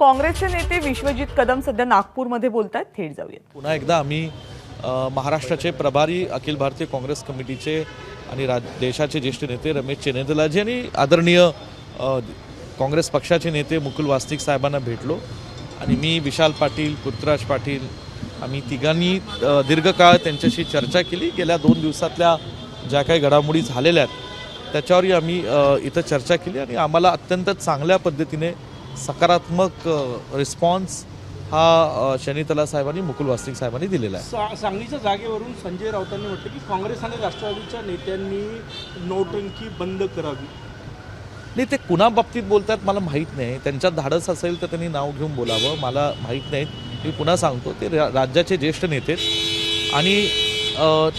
काँग्रेसचे नेते विश्वजित कदम सध्या नागपूरमध्ये बोलत आहेत थेट जाऊयात. पुन्हा एकदा आम्ही महाराष्ट्राचे प्रभारी अखिल भारतीय काँग्रेस कमिटीचे आणि राज देशाचे ज्येष्ठ नेते रमेश चेनेदलाजी आणि आदरणीय काँग्रेस पक्षाचे नेते मुकुल वासनिक साहेबांना भेटलो. आणि मी विशाल पाटील पृथ्वीराज पाटील आम्ही तिघांनी दीर्घकाळ त्यांच्याशी चर्चा केली. गेल्या दोन दिवसातल्या ज्या काही घडामोडी झालेल्या आहेत त्याच्यावरही आम्ही इथं चर्चा केली आणि आम्हाला अत्यंत चांगल्या पद्धतीने सकारात्मक रिस्पॉन्स हा शनीतला साहेबांनी मुकुल वासनिक साहेबांनी दिलेला आहे. सा- सांगलीच्या जागेवरून संजय राऊतांनी म्हटलं की काँग्रेस आणि राष्ट्रवादीच्या नेत्यांनी नोटंकी बंद करावी. नाही ते कुणा बाबतीत बोलतात मला माहीत नाही. त्यांच्यात धाडस असेल तर त्यांनी नाव घेऊन बोलावं. मला माहीत नाही. मी पुन्हा सांगतो. ते राज्याचे ज्येष्ठ नेते. आणि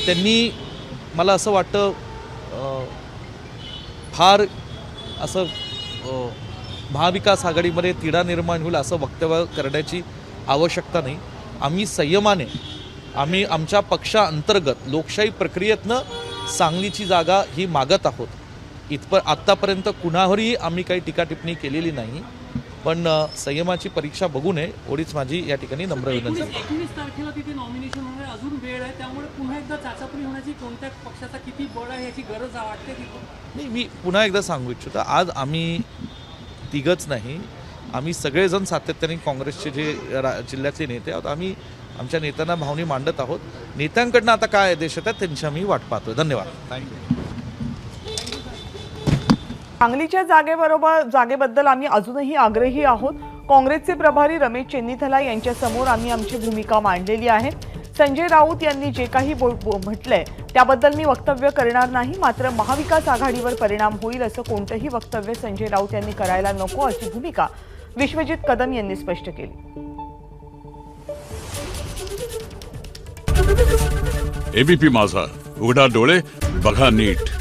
त्यांनी मला असं वाटतं फार असं महाविकास आघाडीमध्ये तिढा निर्माण होईल असं वक्तव्य करण्याची आवश्यकता नाही. आम्ही संयमाने आम्ही आमच्या पक्षाअंतर्गत लोकशाही प्रक्रियेतनं सांगलीची जागा ही मागत आहोत. इथपर आत्तापर्यंत कुणावरही आम्ही काही टीका टिप्पणी केलेली नाही पण संयमाची परीक्षा बघू नये एवढीच माझी या ठिकाणी नम्र विनंती. आहे. एकोणीस तारखेला तिथे नॉमिनेशन होणार आहे, अजून वेळ आहे त्यामुळे पुन्हा एकदा चाचापणी होण्याची कोणत्या पक्षाचा किती बळ आहे याची गरज वाटते की नाही मी पुन्हा एकदा सांगू इच्छितो आज आम्ही तिघच नाही. आम्ही सगळेजण सातत्याने काँग्रेसचे जे रा जिल्ह्यातले नेते आहोत आम्ही आमच्या नेत्यांना भावनी मांडत आहोत. नेत्यांकडनं आता काय आदेश येतात त्यांची आम्ही वाट पाहतोय. धन्यवाद. थँक्यू सांगलीच्या जागेबरोबर जागेबद्दल आम्ही अजूनही आग्रही आहोत. काँग्रेसचे प्रभारी रमेश चेन्नीथला यांच्यासमोर आम्ही आमची भूमिका मांडलेली आहे. संजय राऊत यांनी जे काही बोल- म्हटलंय त्याबद्दल मी वक्तव्य करणार नाही. मात्र महाविकास आघाडीवर परिणाम होईल असं कोणतंही वक्तव्य संजय राऊत यांनी करायला नको अशी भूमिका विश्वजित कदम यांनी स्पष्ट केली. एबीपी माझा. उघडा डोळे बघा नीट.